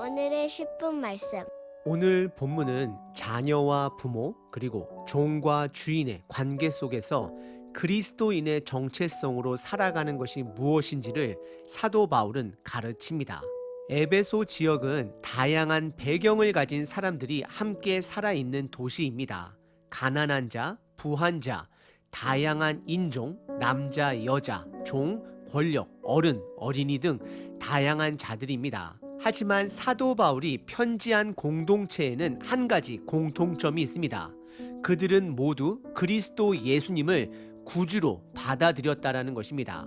오늘의 10분 말씀. 오늘 본문은 자녀와 부모 그리고 종과 주인의 관계 속에서 그리스도인의 정체성으로 살아가는 것이 무엇인지를 사도 바울은 가르칩니다. 에베소 지역은 다양한 배경을 가진 사람들이 함께 살아있는 도시입니다. 가난한 자, 부한 자, 다양한 인종, 남자, 여자, 종, 권력, 어른, 어린이 등 다양한 자들입니다. 하지만 사도 바울이 편지한 공동체에는 한 가지 공통점이 있습니다. 그들은 모두 그리스도 예수님을 구주로 받아들였다라는 것입니다.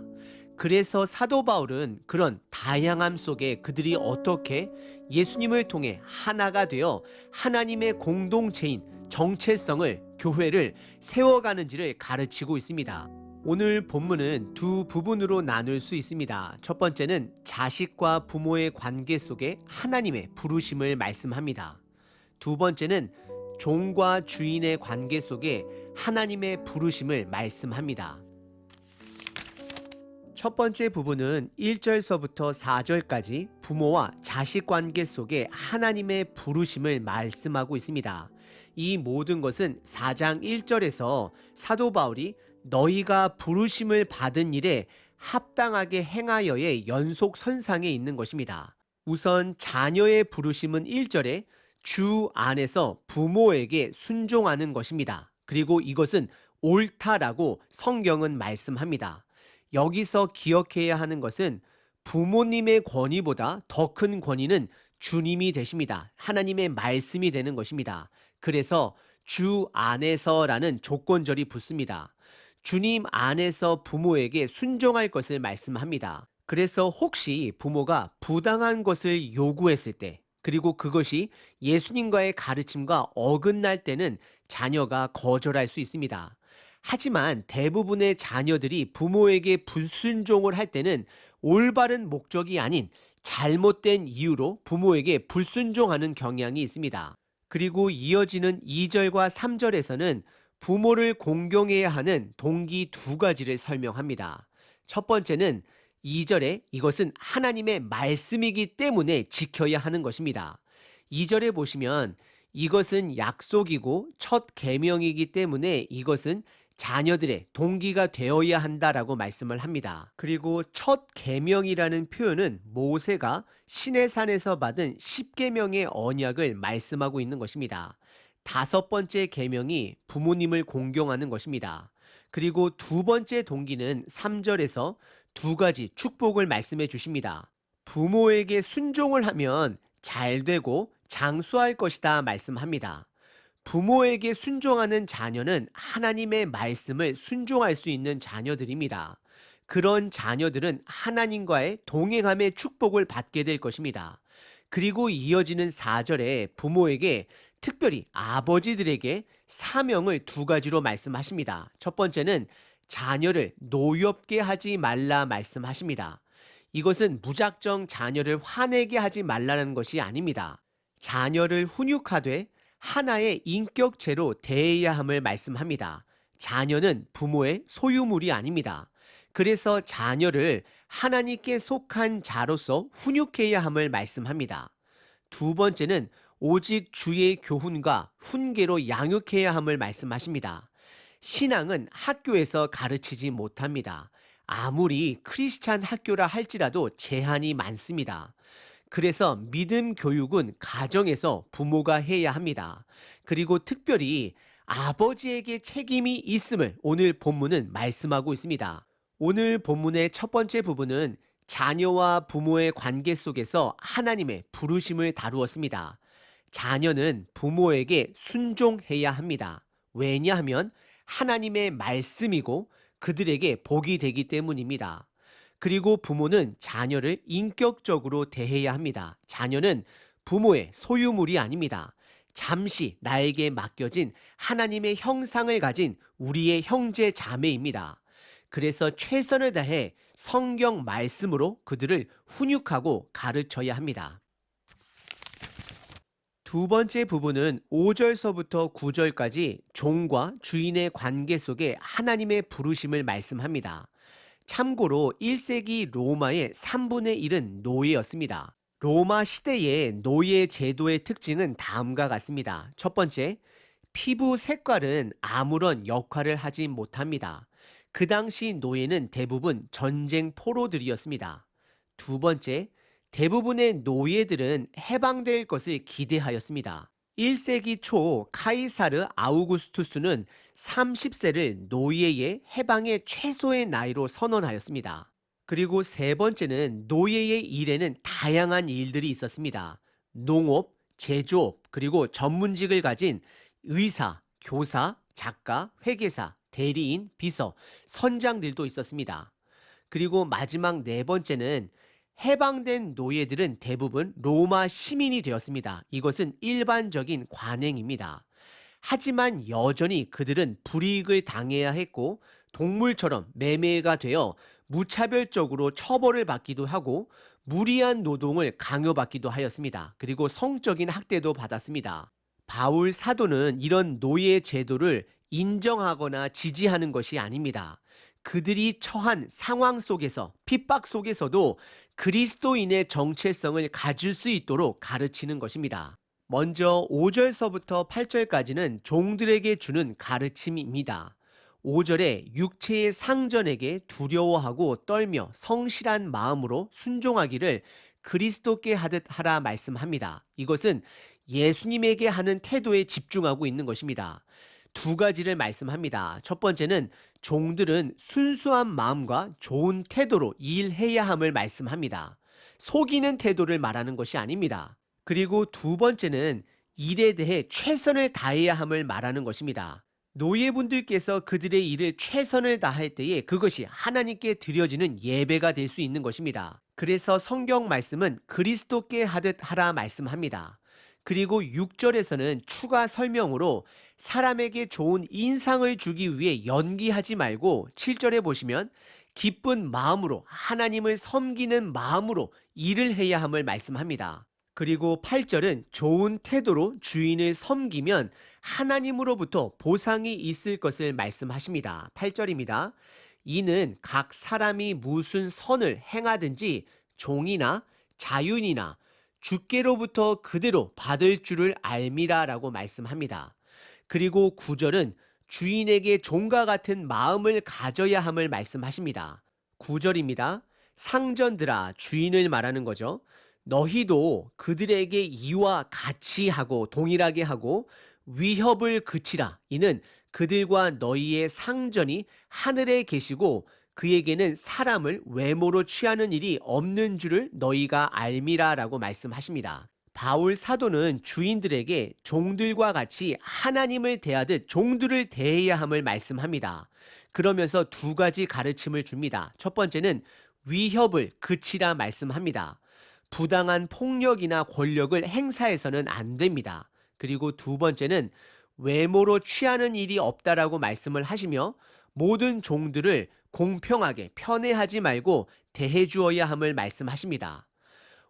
그래서 사도 바울은 그런 다양함 속에 그들이 어떻게 예수님을 통해 하나가 되어 하나님의 공동체인 정체성을 교회를 세워가는지를 가르치고 있습니다. 오늘 본문은 두 부분으로 나눌 수 있습니다. 첫 번째는 자식과 부모의 관계 속에 하나님의 부르심을 말씀합니다. 두 번째는 종과 주인의 관계 속에 하나님의 부르심을 말씀합니다. 첫 번째 부분은 1절서부터 4절까지 부모와 자식 관계 속에 하나님의 부르심을 말씀하고 있습니다. 이 모든 것은 4장 1절에서 사도 바울이 너희가 부르심을 받은 일에 합당하게 행하여의 연속 선상에 있는 것입니다. 우선 자녀의 부르심은 1절에 주 안에서 부모에게 순종하는 것입니다. 그리고 이것은 옳다라고 성경은 말씀합니다. 여기서 기억해야 하는 것은 부모님의 권위보다 더 큰 권위는 주님이 되십니다. 하나님의 말씀이 되는 것입니다. 그래서 주 안에서라는 조건절이 붙습니다. 주님 안에서 부모에게 순종할 것을 말씀합니다. 그래서 혹시 부모가 부당한 것을 요구했을 때, 그리고 그것이 예수님과의 가르침과 어긋날 때는 자녀가 거절할 수 있습니다. 하지만 대부분의 자녀들이 부모에게 불순종을 할 때는 올바른 목적이 아닌 잘못된 이유로 부모에게 불순종하는 경향이 있습니다. 그리고 이어지는 2절과 3절에서는 부모를 공경해야 하는 동기 두 가지를 설명합니다. 첫 번째는 2절에 이것은 하나님의 말씀이기 때문에 지켜야 하는 것입니다. 2절에 보시면 이것은 약속이고 첫 계명이기 때문에 이것은 자녀들의 동기가 되어야 한다라고 말씀을 합니다. 그리고 첫 계명이라는 표현은 모세가 신의 산에서 받은 10계명의 언약을 말씀하고 있는 것입니다. 다섯 번째 계명이 부모님을 공경하는 것입니다. 그리고 두 번째 동기는 3절에서 두 가지 축복을 말씀해 주십니다. 부모에게 순종을 하면 잘 되고 장수할 것이다 말씀합니다. 부모에게 순종하는 자녀는 하나님의 말씀을 순종할 수 있는 자녀들입니다. 그런 자녀들은 하나님과의 동행함의 축복을 받게 될 것입니다. 그리고 이어지는 4절에 부모에게 특별히 아버지들에게 사명을 두 가지로 말씀하십니다. 첫 번째는 자녀를 노엽게 하지 말라 말씀하십니다. 이것은 무작정 자녀를 화내게 하지 말라는 것이 아닙니다. 자녀를 훈육하되 하나의 인격체로 대해야 함을 말씀합니다. 자녀는 부모의 소유물이 아닙니다. 그래서 자녀를 하나님께 속한 자로서 훈육해야 함을 말씀합니다. 두 번째는 오직 주의 교훈과 훈계로 양육해야 함을 말씀하십니다. 신앙은 학교에서 가르치지 못합니다. 아무리 크리스찬 학교라 할지라도 제한이 많습니다. 그래서 믿음 교육은 가정에서 부모가 해야 합니다. 그리고 특별히 아버지에게 책임이 있음을 오늘 본문은 말씀하고 있습니다. 오늘 본문의 첫 번째 부분은 자녀와 부모의 관계 속에서 하나님의 부르심을 다루었습니다. 자녀는 부모에게 순종해야 합니다. 왜냐하면 하나님의 말씀이고 그들에게 복이 되기 때문입니다. 그리고 부모는 자녀를 인격적으로 대해야 합니다. 자녀는 부모의 소유물이 아닙니다. 잠시 나에게 맡겨진 하나님의 형상을 가진 우리의 형제 자매입니다. 그래서 최선을 다해 성경 말씀으로 그들을 훈육하고 가르쳐야 합니다. 두 번째 부분은 5절서부터 9절까지 종과 주인의 관계 속에 하나님의 부르심을 말씀합니다. 참고로 1세기 로마의 3분의 1은 노예였습니다. 로마 시대의 노예 제도의 특징은 다음과 같습니다. 첫 번째, 피부 색깔은 아무런 역할을 하지 못합니다. 그 당시 노예는 대부분 전쟁 포로들이었습니다. 두 번째, 대부분의 노예들은 해방될 것을 기대하였습니다. 1세기 초 카이사르 아우구스투스는 30세를 노예의 해방의 최소의 나이로 선언하였습니다. 그리고 세 번째는 노예의 일에는 다양한 일들이 있었습니다. 농업, 제조업, 그리고 전문직을 가진 의사, 교사, 작가, 회계사, 대리인, 비서, 선장들도 있었습니다. 그리고 마지막 네 번째는 해방된 노예들은 대부분 로마 시민이 되었습니다. 이것은 일반적인 관행입니다. 하지만 여전히 그들은 불이익을 당해야 했고 동물처럼 매매가 되어 무차별적으로 처벌을 받기도 하고 무리한 노동을 강요받기도 하였습니다. 그리고 성적인 학대도 받았습니다. 바울 사도는 이런 노예 제도를 인정하거나 지지하는 것이 아닙니다. 그들이 처한 상황 속에서 핍박 속에서도 그리스도인의 정체성을 가질 수 있도록 가르치는 것입니다. 먼저 5절서부터 8절까지는 종들에게 주는 가르침입니다. 5절에 육체의 상전에게 두려워하고 떨며 성실한 마음으로 순종하기를 그리스도께 하듯 하라 말씀합니다. 이것은 예수님에게 하는 태도에 집중하고 있는 것입니다. 두 가지를 말씀합니다. 첫 번째는 종들은 순수한 마음과 좋은 태도로 일해야 함을 말씀합니다. 속이는 태도를 말하는 것이 아닙니다. 그리고 두 번째는 일에 대해 최선을 다해야 함을 말하는 것입니다. 노예분들께서 그들의 일을 최선을 다할 때에 그것이 하나님께 드려지는 예배가 될 수 있는 것입니다. 그래서 성경 말씀은 그리스도께 하듯 하라 말씀합니다. 그리고 6절에서는 추가 설명으로 사람에게 좋은 인상을 주기 위해 연기하지 말고 7절에 보시면 기쁜 마음으로 하나님을 섬기는 마음으로 일을 해야 함을 말씀합니다. 그리고 8절은 좋은 태도로 주인을 섬기면 하나님으로부터 보상이 있을 것을 말씀하십니다. 8절입니다. 이는 각 사람이 무슨 선을 행하든지 종이나 자윤이나 주께로부터 그대로 받을 줄을 알미라 라고 말씀합니다. 그리고 9절은 주인에게 종과 같은 마음을 가져야 함을 말씀하십니다. 9절입니다. 상전들아 주인을 말하는 거죠. 너희도 그들에게 이와 같이 하고 동일하게 하고 위협을 그치라. 이는 그들과 너희의 상전이 하늘에 계시고 그에게는 사람을 외모로 취하는 일이 없는 줄을 너희가 알미라 라고 말씀하십니다. 바울 사도는 주인들에게 종들과 같이 하나님을 대하듯 종들을 대해야 함을 말씀합니다. 그러면서 두 가지 가르침을 줍니다. 첫 번째는 위협을 그치라 말씀합니다. 부당한 폭력이나 권력을 행사해서는 안 됩니다. 그리고 두 번째는 외모로 취하는 일이 없다라고 말씀을 하시며 모든 종들을 공평하게 편애하지 말고 대해 주어야 함을 말씀하십니다.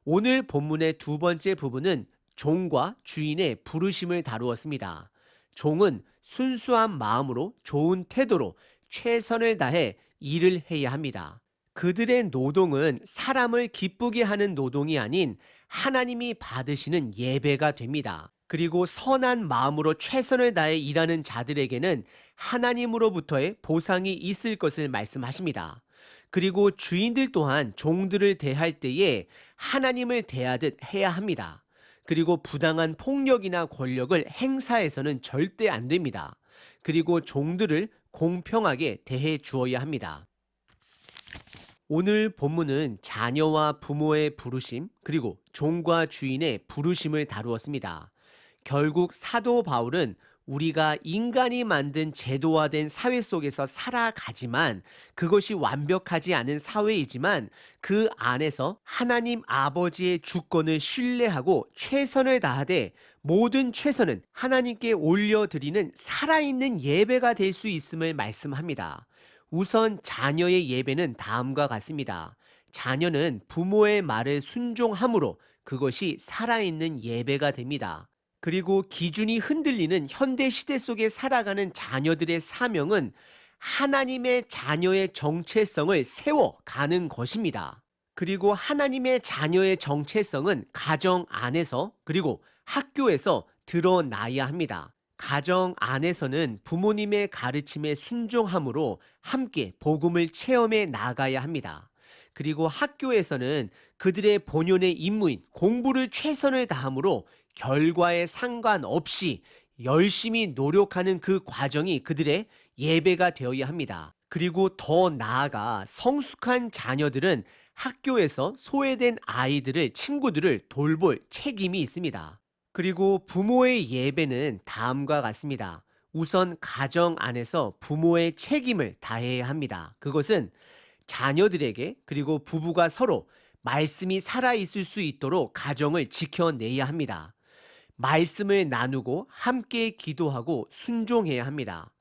오늘 본문의 두 번째 부분은 종과 주인의 부르심을 다루었습니다. 종은 순수한 마음으로 좋은 태도로 최선을 다해 일을 해야 합니다. 그들의 노동은 사람을 기쁘게 하는 노동이 아닌 하나님이 받으시는 예배가 됩니다. 그리고 선한 마음으로 최선을 다해 일하는 자들에게는 하나님으로부터의 보상이 있을 것을 말씀하십니다. 그리고 주인들 또한 종들을 대할 때에 하나님을 대하듯 해야 합니다. 그리고 부당한 폭력이나 권력을 행사해서는 절대 안 됩니다. 그리고 종들을 공평하게 대해 주어야 합니다. 오늘 본문은 자녀와 부모의 부르심, 그리고 종과 주인의 부르심을 다루었습니다. 결국 사도 바울은 우리가 인간이 만든 제도화된 사회 속에서 살아가지만 그것이 완벽하지 않은 사회이지만 그 안에서 하나님 아버지의 주권을 신뢰하고 최선을 다하되 모든 최선은 하나님께 올려드리는 살아있는 예배가 될 수 있음을 말씀합니다. 우선 자녀의 예배는 다음과 같습니다. 자녀는 부모의 말을 순종함으로 그것이 살아있는 예배가 됩니다. 그리고 기준이 흔들리는 현대 시대 속에 살아가는 자녀들의 사명은 하나님의 자녀의 정체성을 세워가는 것입니다. 그리고 하나님의 자녀의 정체성은 가정 안에서 그리고 학교에서 드러나야 합니다. 가정 안에서는 부모님의 가르침에 순종함으로 함께 복음을 체험해 나가야 합니다. 그리고 학교에서는 그들의 본연의 임무인 공부를 최선을 다함으로 결과에 상관없이 열심히 노력하는 그 과정이 그들의 예배가 되어야 합니다. 그리고 더 나아가 성숙한 자녀들은 학교에서 소외된 아이들을 친구들을 돌볼 책임이 있습니다. 그리고 부모의 예배는 다음과 같습니다. 우선 가정 안에서 부모의 책임을 다해야 합니다. 그것은 자녀들에게 그리고 부부가 서로 말씀이 살아있을 수 있도록 가정을 지켜내야 합니다. 말씀을 나누고 함께 기도하고 순종해야 합니다.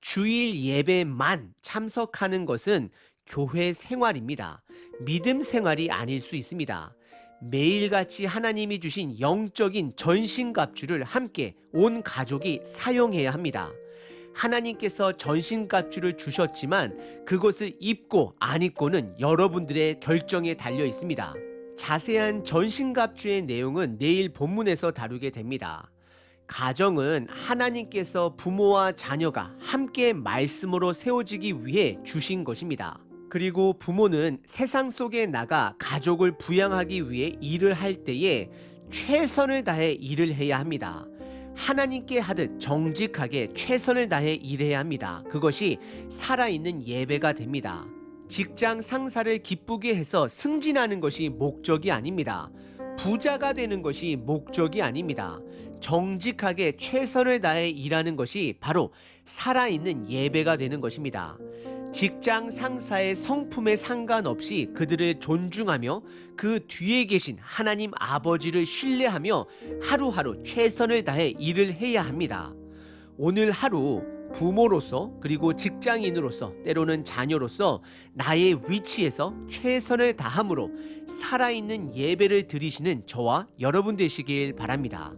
주일 예배만 참석하는 것은 교회 생활입니다. 믿음 생활이 아닐 수 있습니다. 매일같이 하나님이 주신 영적인 전신갑주를 함께 온 가족이 사용해야 합니다. 하나님께서 전신갑주를 주셨지만 그것을 입고 안 입고는 여러분들의 결정에 달려 있습니다. 자세한 전신갑주의 내용은 내일 본문에서 다루게 됩니다. 가정은 하나님께서 부모와 자녀가 함께 말씀으로 세워지기 위해 주신 것입니다. 그리고 부모는 세상 속에 나가 가족을 부양하기 위해 일을 할 때에 최선을 다해 일을 해야 합니다. 하나님께 하듯 정직하게 최선을 다해 일해야 합니다. 그것이 살아있는 예배가 됩니다. 직장 상사를 기쁘게 해서 승진하는 것이 목적이 아닙니다. 부자가 되는 것이 목적이 아닙니다. 정직하게 최선을 다해 일하는 것이 바로 살아있는 예배가 되는 것입니다. 직장 상사의 성품에 상관없이 그들을 존중하며 그 뒤에 계신 하나님 아버지를 신뢰하며 하루하루 최선을 다해 일을 해야 합니다. 오늘 하루 부모로서 그리고 직장인으로서 때로는 자녀로서 나의 위치에서 최선을 다함으로 살아있는 예배를 드리시는 저와 여러분 되시길 바랍니다.